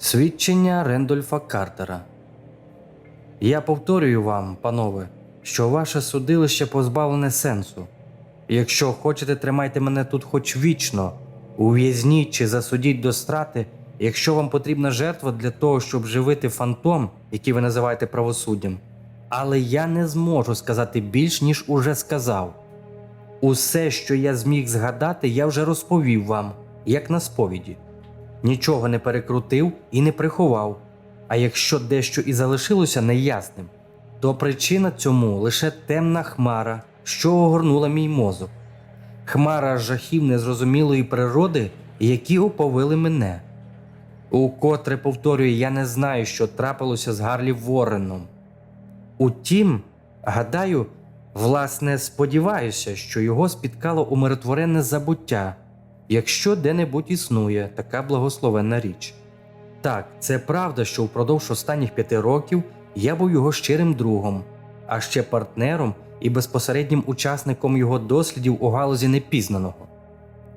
Свідчення Рендольфа Картера. Я повторюю вам, панове, що ваше судилище позбавлене сенсу. Якщо хочете, тримайте мене тут хоч вічно, ув'язніть чи засудіть до страти, якщо вам потрібна жертва для того, щоб живити фантом, який ви називаєте правосуддям. Але я не зможу сказати більш, ніж уже сказав. Усе, що я зміг згадати, я вже розповів вам, як на сповіді. Нічого не перекрутив і не приховав. А якщо дещо і залишилося неясним, то причина цьому лише темна хмара, що огорнула мій мозок. Хмара жахів незрозумілої природи, які оповили мене. Укотре повторюю, я не знаю, що трапилося з Гарлі Ворреном. Утім, гадаю, власне, сподіваюся, що його спіткало умиротворене забуття, якщо де-небудь існує така благословенна річ. Так, це правда, що впродовж останніх п'яти років я був його щирим другом, а ще партнером і безпосереднім учасником його дослідів у галузі непізнаного.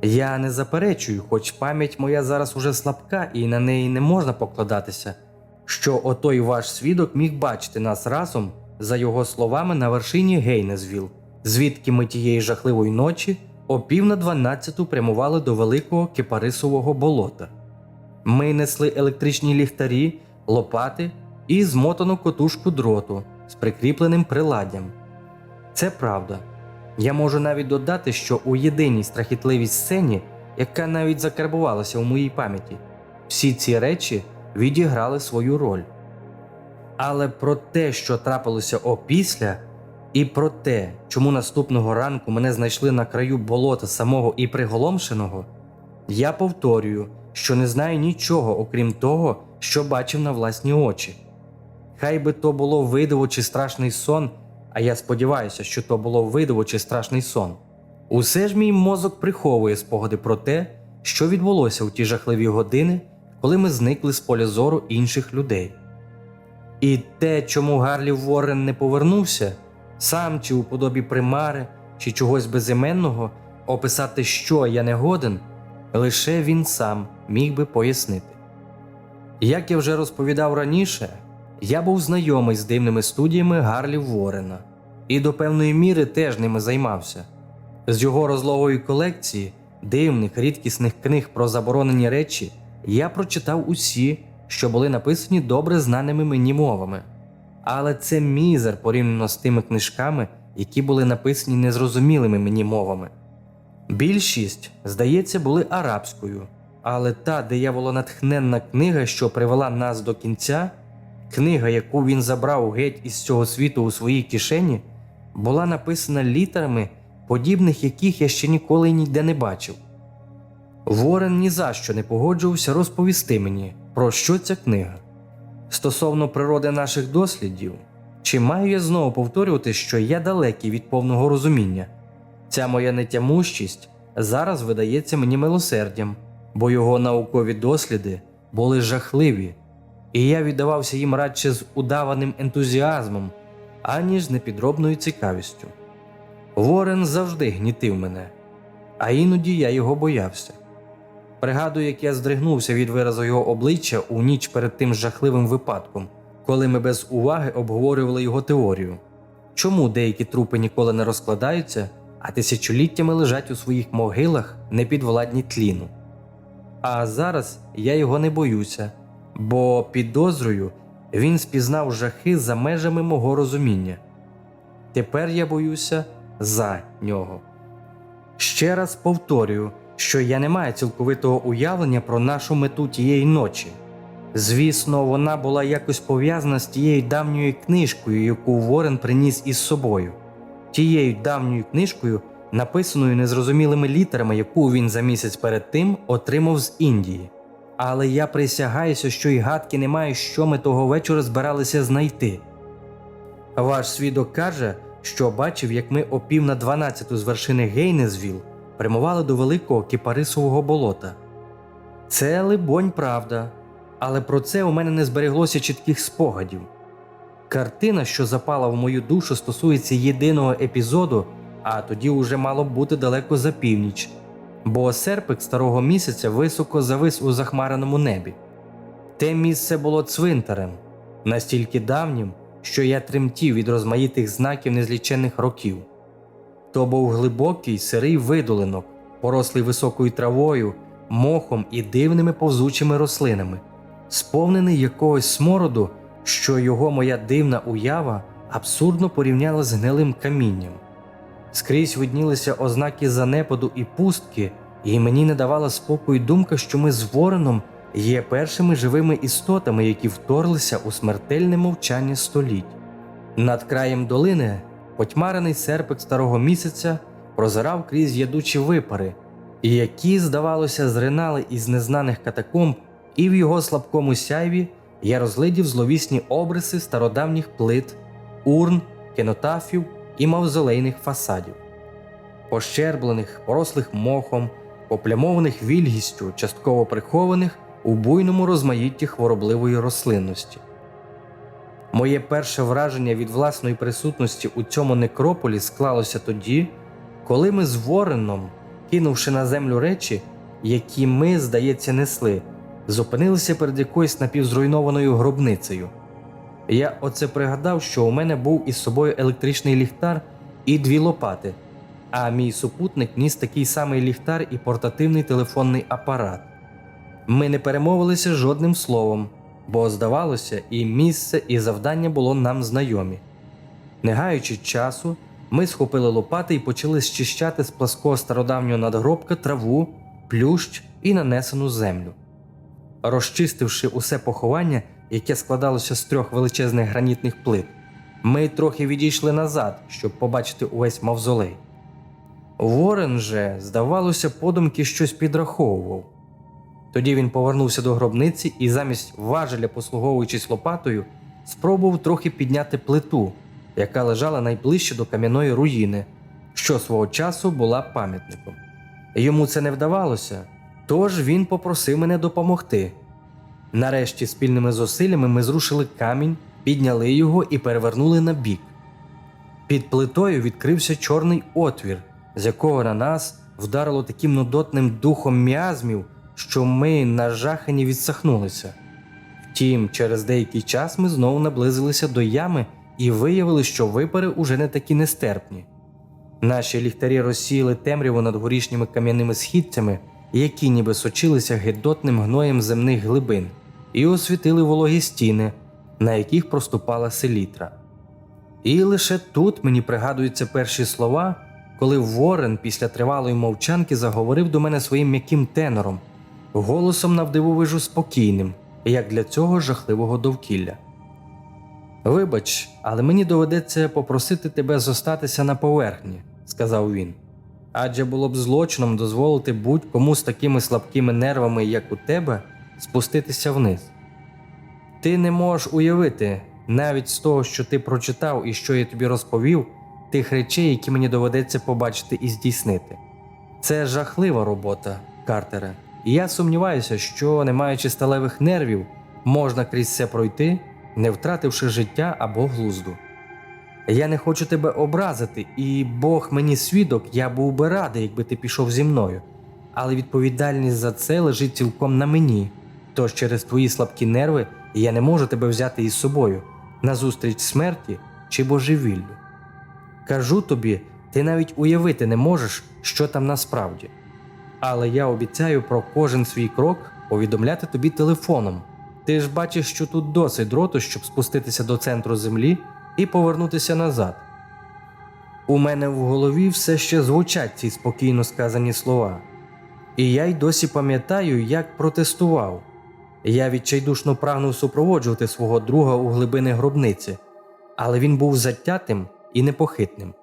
Я не заперечую, хоч пам'ять моя зараз уже слабка і на неї не можна покладатися, що отой ваш свідок міг бачити нас разом, за його словами, на вершині Гейнезвіл, звідки ми тієї жахливої ночі о пів на дванадцяту прямували до великого кипарисового болота. Ми несли електричні ліхтарі, лопати і змотану котушку дроту з прикріпленим приладдям. Це правда. Я можу навіть додати, що у єдиній страхітливій сцені, яка навіть закарбувалася у моїй пам'яті, всі ці речі відіграли свою роль. Але про те, що трапилося опісля, і про те, чому наступного ранку мене знайшли на краю болота самого і приголомшеного, я повторюю, що не знаю нічого, окрім того, що бачив на власні очі. Хай би то було видиво чи страшний сон, а я сподіваюся, що то було видиво чи страшний сон. Усе ж мій мозок приховує спогади про те, що відбулося у ті жахливі години, коли ми зникли з поля зору інших людей. І те, чому Гарлі Воррен не повернувся, сам чи у подобі примари, чи чогось безіменного, описати, що я не годен, лише він сам міг би пояснити. Як я вже розповідав раніше, я був знайомий з дивними студіями Гарлі Ворена і до певної міри теж ними займався. З його розлогої колекції дивних рідкісних книг про заборонені речі я прочитав усі, що були написані добре знаними мені мовами. Але це мізер порівняно з тими книжками, які були написані незрозумілими мені мовами. Більшість, здається, були арабською, але та дияволонатхненна книга, що привела нас до кінця, книга, яку він забрав геть із цього світу у своїй кишені, була написана літерами, подібних яких я ще ніколи ніде не бачив. Ворен ні за що не погоджувався розповісти мені, про що ця книга. Стосовно природи наших дослідів, чи маю я знову повторювати, що я далекий від повного розуміння? Ця моя нетямущість зараз видається мені милосердям, бо його наукові досліди були жахливі, і я віддавався їм радше з удаваним ентузіазмом, аніж з непідробною цікавістю. Ворен завжди гнітив мене, а іноді я його боявся. Пригадую, як я здригнувся від виразу його обличчя у ніч перед тим жахливим випадком, коли ми без уваги обговорювали його теорію. Чому деякі трупи ніколи не розкладаються, а тисячоліттями лежать у своїх могилах непідвладні тліну? А зараз я його не боюся, бо підозрюю, він спізнав жахи за межами мого розуміння. Тепер я боюся за нього. Ще раз повторюю, що я не маю цілковитого уявлення про нашу мету тієї ночі. Звісно, вона була якось пов'язана з тією давньою книжкою, яку Ворен приніс із собою, тією давньою книжкою, написаною незрозумілими літерами, яку він за місяць перед тим отримав з Індії. Але я присягаюся, що й гадки не маю, що ми того вечора збиралися знайти. Ваш свідок каже, що бачив, як ми о пів на дванадцяту з вершини Гейнезвіл прямували до великого кипарисового болота. Це, либонь, правда, але про це у мене не збереглося чітких спогадів. Картина, що запала в мою душу, стосується єдиного епізоду, а тоді уже мало б бути далеко за північ, бо серпик старого місяця високо завис у захмареному небі. Те місце було цвинтарем, настільки давнім, що я тремтів від розмаїтих знаків незлічених років. То був глибокий сирий видолинок, порослий високою травою, мохом і дивними повзучими рослинами, сповнений якогось смороду, що його моя дивна уява абсурдно порівняла з гнилим камінням. Скрізь виднілися ознаки занепаду і пустки, і мені не давала спокою думка, що ми з вороном є першими живими істотами, які вторглися у смертельне мовчання століть. Над краєм долини потьмарений серпик старого місяця прозирав крізь ядучі випари, і які, здавалося, зринали із незнаних катакомб, і в його слабкому сяйві я розглядів зловісні обриси стародавніх плит, урн, кенотафів і мавзолейних фасадів, пощерблених, порослих мохом, поплямованих вільгістю, частково прихованих у буйному розмаїтті хворобливої рослинності. Моє перше враження від власної присутності у цьому некрополі склалося тоді, коли ми з Вореном, кинувши на землю речі, які ми, здається, несли, зупинилися перед якоюсь напівзруйнованою гробницею. Я оце пригадав, що у мене був із собою електричний ліхтар і дві лопати, а мій супутник ніс такий самий ліхтар і портативний телефонний апарат. Ми не перемовилися жодним словом, бо, здавалося, і місце, і завдання було нам знайомі. Не гаючи часу, ми схопили лопати і почали зчищати з плаского стародавнього надгробка траву, плющ і нанесену землю. Розчистивши усе поховання, яке складалося з трьох величезних гранітних плит, ми трохи відійшли назад, щоб побачити увесь мавзолей. Ворен же, здавалося, подумки щось підраховував. Тоді він повернувся до гробниці і замість важеля, послуговуючись лопатою, спробував трохи підняти плиту, яка лежала найближче до кам'яної руїни, що свого часу була пам'ятником. Йому це не вдавалося, тож він попросив мене допомогти. Нарешті, спільними зусиллями ми зрушили камінь, підняли його і перевернули на бік. Під плитою відкрився чорний отвір, з якого на нас вдарило таким нудотним духом міазмів, що ми нажахані відсахнулися. Втім, через деякий час ми знову наблизилися до ями і виявили, що випари уже не такі нестерпні. Наші ліхтарі розсіяли темряву над горішніми кам'яними східцями, які ніби сочилися гидотним гноєм земних глибин, і освітили вологі стіни, на яких проступала селітра. І лише тут мені пригадуються перші слова, коли Ворен після тривалої мовчанки заговорив до мене своїм м'яким тенором, голосом навдивовижу спокійним, як для цього жахливого довкілля. Вибач, але мені доведеться попросити тебе зостатися на поверхні, сказав він. Адже було б злочином дозволити будь-кому з такими слабкими нервами, як у тебе, спуститися вниз. Ти не можеш уявити, навіть з того, що ти прочитав і що я тобі розповів, тих речей, які мені доведеться побачити і здійснити. Це жахлива робота, Картере, і я сумніваюся, що, не маючи сталевих нервів, можна крізь це пройти, не втративши життя або глузду. Я не хочу тебе образити, і Бог мені свідок, я був би радий, якби ти пішов зі мною. Але відповідальність за це лежить цілком на мені. Тож через твої слабкі нерви я не можу тебе взяти із собою назустріч смерті чи божевіллю. Кажу тобі, ти навіть уявити не можеш, що там насправді. Але я обіцяю про кожен свій крок повідомляти тобі телефоном. Ти ж бачиш, що тут досить дроту, щоб спуститися до центру землі і повернутися назад. У мене в голові все ще звучать ці спокійно сказані слова, і я й досі пам'ятаю, як протестував. Я відчайдушно прагнув супроводжувати свого друга у глибини гробниці, але він був затятим і непохитним.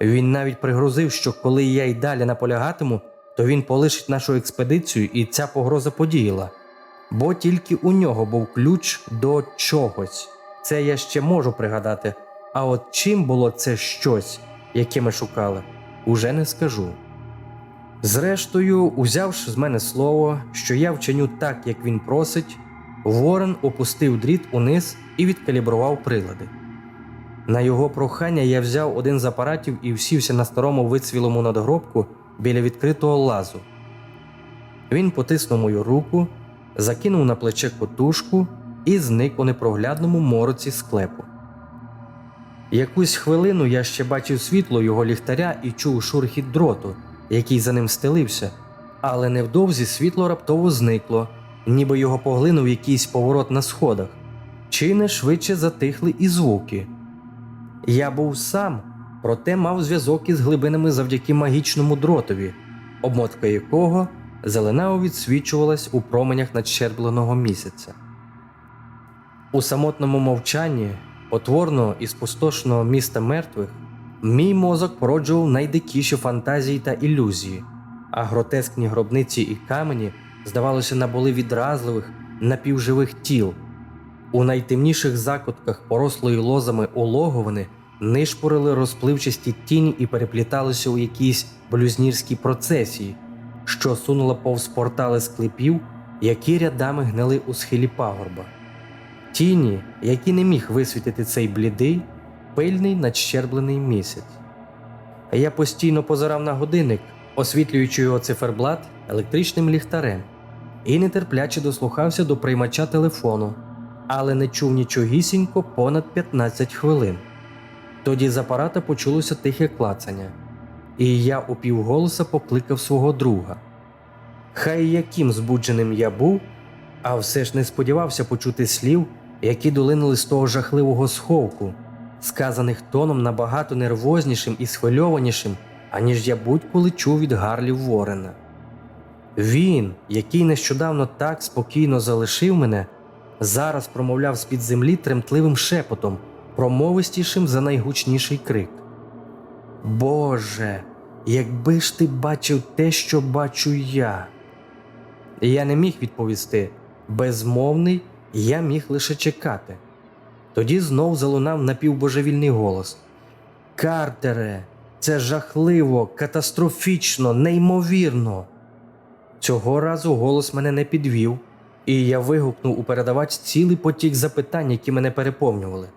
Він навіть пригрозив, що коли я й далі наполягатиму, то він полишить нашу експедицію, і ця погроза подіяла. Бо тільки у нього був ключ до чогось. Це я ще можу пригадати. А от чим було це щось, яке ми шукали, уже не скажу. Зрештою, узявши з мене слово, що я вчиню так, як він просить, Ворон опустив дріт униз і відкалібрував прилади. На його прохання я взяв один з апаратів і всівся на старому вицвілому надгробку біля відкритого лазу. Він потиснув мою руку, закинув на плече котушку і зник у непроглядному мороці склепу. Якусь хвилину я ще бачив світло його ліхтаря і чув шурхіт дроту, який за ним стелився, але невдовзі світло раптово зникло, ніби його поглинув якийсь поворот на сходах, чи не швидше затихли і звуки. Я був сам, проте мав зв'язок із глибинами завдяки магічному дротові, обмотка якого зеленаво відсвічувалась у променях надщербленого місяця. У самотному мовчанні потворного і спустошного міста мертвих мій мозок породжував найдикіші фантазії та ілюзії, а гротескні гробниці і камені, здавалося, набули відразливих, напівживих тіл. У найтемніших закутках порослої лозами улоговини нишпорили розпливчасті тіні і перепліталися у якійсь блюзнірській процесії, що сунула повз портали склепів, які рядами гнили у схилі пагорба. Тіні, які не міг висвітити цей блідий, пильний надщерблений місяць. Я постійно позирав на годинник, освітлюючи його циферблат електричним ліхтарем, і нетерпляче дослухався до приймача телефону, але не чув нічогісінько понад 15 хвилин. Тоді з апарата почулося тихе клацання, і я упівголоса покликав свого друга. Хай яким збудженим я був, а все ж не сподівався почути слів, які долинули з того жахливого сховку, сказаних тоном набагато нервознішим і схвильованішим, аніж я будь-коли чув від Гарлів Ворена. Він, який нещодавно так спокійно залишив мене, зараз промовляв з-під землі тремтливим шепотом, промовистішим за найгучніший крик. Боже, якби ж ти бачив те, що бачу я. Я не міг відповісти. Безмовний, я міг лише чекати. Тоді знов залунав напівбожевільний голос: Картере, це жахливо, катастрофічно, неймовірно. Цього разу голос мене не підвів, і я вигукнув у передавач цілий потік запитань, які мене переповнювали.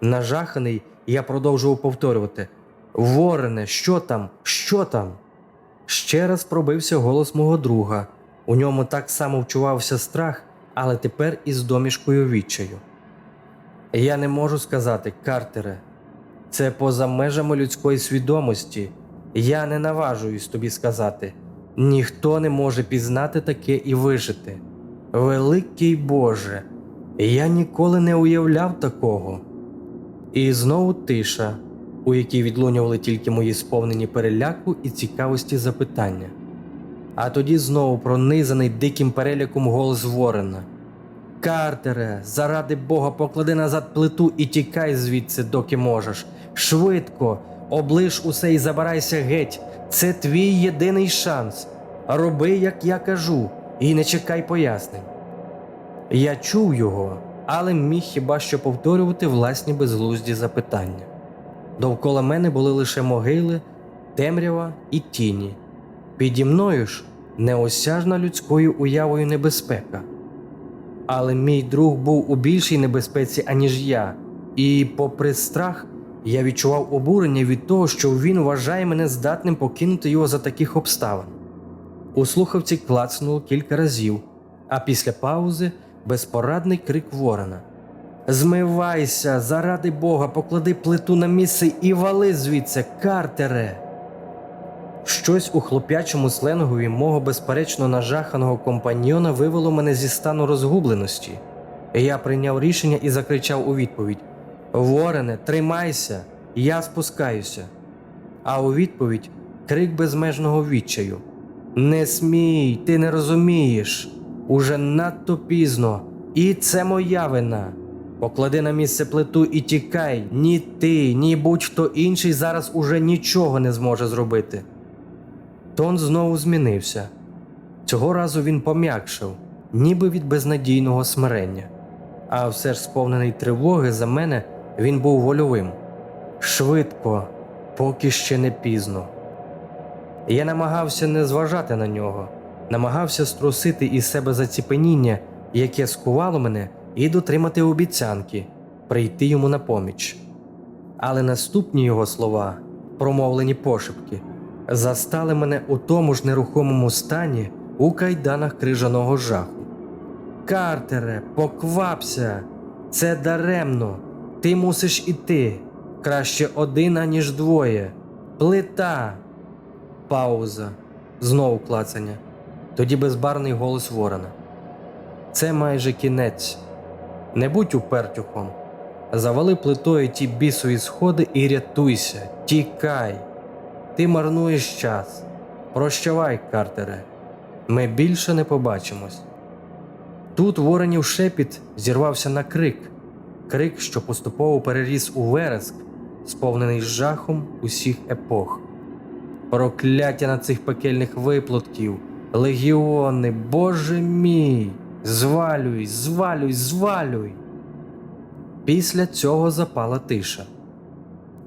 Нажаханий, я продовжував повторювати: Ворене, що там? Що там? Ще раз пробився голос мого друга. У ньому так само вчувався страх, але тепер із домішкою відчаю. Я не можу сказати, Картере, це поза межами людської свідомості. Я не наважуюсь тобі сказати. Ніхто не може пізнати таке і вижити. Великий Боже, я ніколи не уявляв такого. І знову тиша, у якій відлунювали тільки мої сповнені переляку і цікавості запитання. А тоді знову пронизаний диким переляком голос Ворена. Картере, заради Бога, поклади назад плиту і тікай звідси, доки можеш. Швидко, облиш усе і забирайся геть. Це твій єдиний шанс. Роби, як я кажу, і не чекай пояснень. Я чув його, але міг хіба що повторювати власні безглузді запитання. Довкола мене були лише могили, темрява і тіні. Піді мною ж неосяжна людською уявою небезпека. Але мій друг був у більшій небезпеці, аніж я, і, попри страх, я відчував обурення від того, що він вважає мене здатним покинути його за таких обставин. У слухавці клацнуло кілька разів, а після паузи безпорадний крик Ворона. Змивайся, заради Бога, поклади плиту на місце і вали звідси, картере. Щось у хлоп'ячому сленгові мого безперечно нажаханого компаньйона вивело мене зі стану розгубленості. Я прийняв рішення і закричав у відповідь: Ворене, тримайся, я спускаюся. А у відповідь крик безмежного відчаю: Не смій, ти не розумієш. Уже надто пізно, і це моя вина. Поклади на місце плиту і тікай, ні ти, ні будь-хто інший зараз уже нічого не зможе зробити. Тон знову змінився. Цього разу він пом'якшив, ніби від безнадійного смирення. А все ж сповнений тривоги за мене він був вольовим. Швидко, поки ще не пізно. Я намагався не зважати на нього, намагався струсити із себе заціпеніння, яке скувало мене, і дотримати обіцянки, прийти йому на поміч. Але наступні його слова, промовлені пошепки, застали мене у тому ж нерухомому стані у кайданах крижаного жаху. Картере, поквапся. Це даремно. Ти мусиш іти. Краще один, аніж двоє. Плита. Пауза. Знову клацання. Тоді безбарний голос Ворона. Це майже кінець. Не будь упертюхом. Завали плитою ті бісові сходи і рятуйся. Тікай. Ти марнуєш час. Прощавай, Картере. Ми більше не побачимось. Тут воронів шепіт зірвався на крик, крик, що поступово переріс у вереск, сповнений жахом усіх епох. Прокляття на цих пекельних виплотків, легіони, Боже мій! Звалюй, звалюй, звалюй. Після цього запала тиша.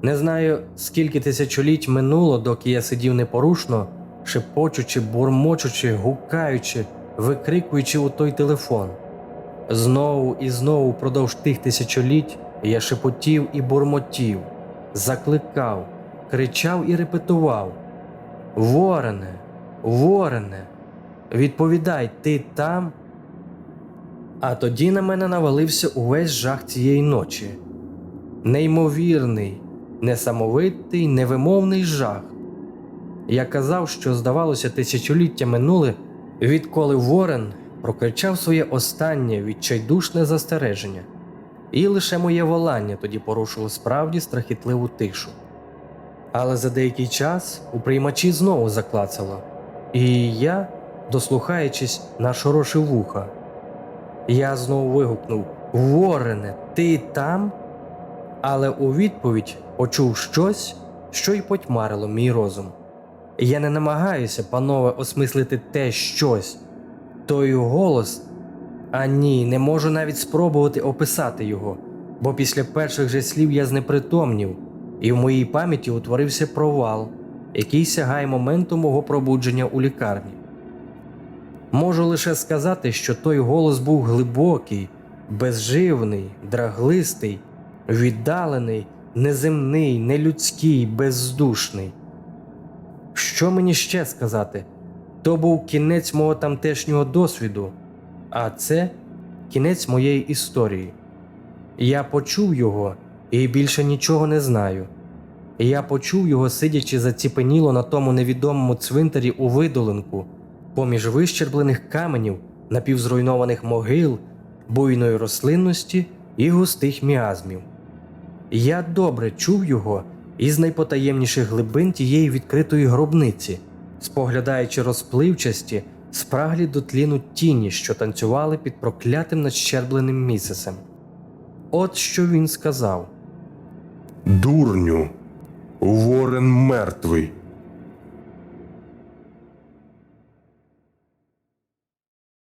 Не знаю, скільки тисячоліть минуло, доки я сидів непорушно, шепочучи, бурмочучи, гукаючи, викрикуючи у той телефон. Знову і знову впродовж тих тисячоліть я шепотів і бурмотів, закликав, кричав і репетував. Ворене, ворене, відповідай, ти там? А тоді на мене навалився увесь жах цієї ночі. Неймовірний, несамовитий, невимовний жах. Я казав, що, здавалося, тисячоліття минули, відколи Ворен прокричав своє останнє відчайдушне застереження, і лише моє волання тоді порушило справді страхітливу тишу. Але за деякий час у приймачі знову заклацало, і я, дослухаючись, нашорошив вуха. Я знову вигукнув Ворене, ти там? Але у відповідь почув щось, що й потьмарило мій розум. Я не намагаюся, панове, осмислити те щось, той голос. А ні, не можу навіть спробувати описати його, бо після перших же слів я знепритомнів, і в моїй пам'яті утворився провал, який сягає моменту мого пробудження у лікарні. Можу лише сказати, що той голос був глибокий, безживний, драглистий, віддалений, неземний, нелюдський, безздушний. Що мені ще сказати? То був кінець мого тамтешнього досвіду, а це кінець моєї історії. Я почув його і більше нічого не знаю. Я почув його, сидячи заціпеніло на тому невідомому цвинтарі у видолинку, поміж вищерблених каменів, напівзруйнованих могил, буйної рослинності і густих міазмів. Я добре чув його із найпотаємніших глибин тієї відкритої гробниці, споглядаючи розпливчасті, спраглі до тліну тіні, що танцювали під проклятим надщербленим місяцем. От що він сказав. Дурню, ворен мертвий.